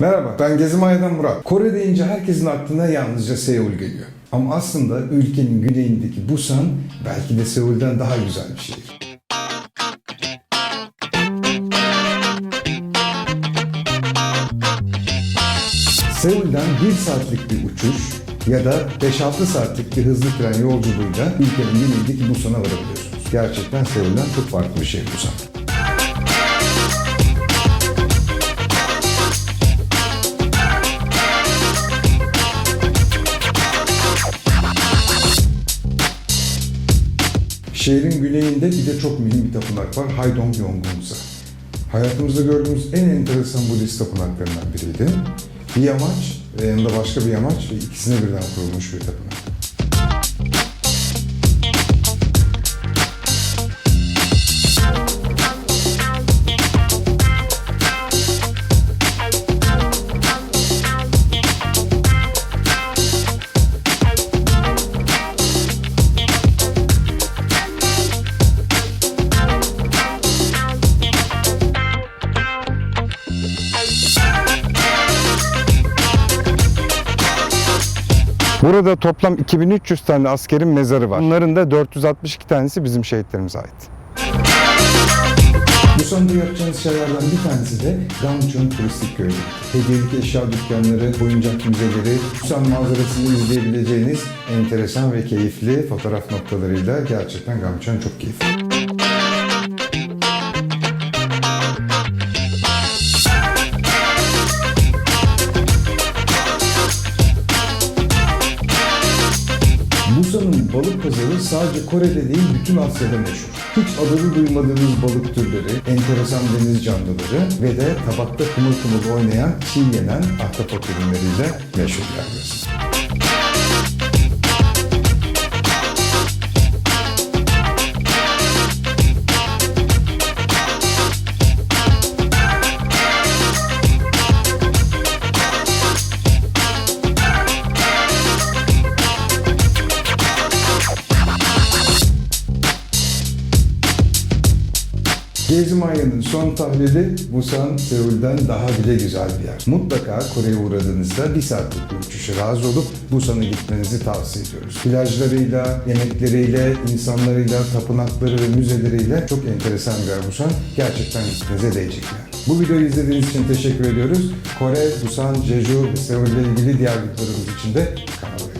Merhaba, ben Gezi Maya'dan Murat. Kore deyince herkesin aklına yalnızca Seul geliyor. Ama aslında ülkenin güneyindeki Busan belki de Seul'den daha güzel bir şehir. Seul'den 1 saatlik bir uçuş ya da 5-6 saatlik bir hızlı tren yolculuğuyla ülkenin güneyindeki Busan'a varabiliyorsunuz. Gerçekten Seul'den çok farklı bir şehir Busan. Şehrin güneyinde bir de çok mühim bir tapınak var. Haydong Yongungsa. Hayatımızda gördüğümüz en enteresan Budist tapınaklarından biriydi. Bir yamaç yanında başka bir yamaç ve ikisine birden kurulmuş bir tapınak. Burada toplam 2300 tane askerin mezarı var. Bunların da 462 tanesi bizim şehitlerimize ait. Busan'da yapacağınız şeylerden bir tanesi de Gamcheon Turistik Köyü. Hediyelik eşya dükkanları, oyuncak müzeleri, Busan manzarasını izleyebileceğiniz enteresan ve keyifli fotoğraf noktalarıyla gerçekten Gamcheon çok keyifli. Balık pazarı sadece Kore'de değil bütün Asya'da meşhur. Hiç adını duymadığınız balık türleri, enteresan deniz canlıları ve de tabakta kımıl kımıl oynayan çiğ yenen ahtapot ürünleriyle meşhur yer burası. Gezi Manya'nın son tahlili Busan, Seul'den daha bile güzel bir yer. Mutlaka Kore'ye uğradığınızda bir saatlik bir uçuşa razı olup Busan'a gitmenizi tavsiye ediyoruz. Plajlarıyla, yemekleriyle, insanlarıyla, tapınakları ve müzeleriyle çok enteresan bir yer Busan. Gerçekten gitmenize değecek yer. Bu videoyu izlediğiniz için teşekkür ediyoruz. Kore, Busan, Jeju ve Seul ile ilgili diğer videolarımız için de kanala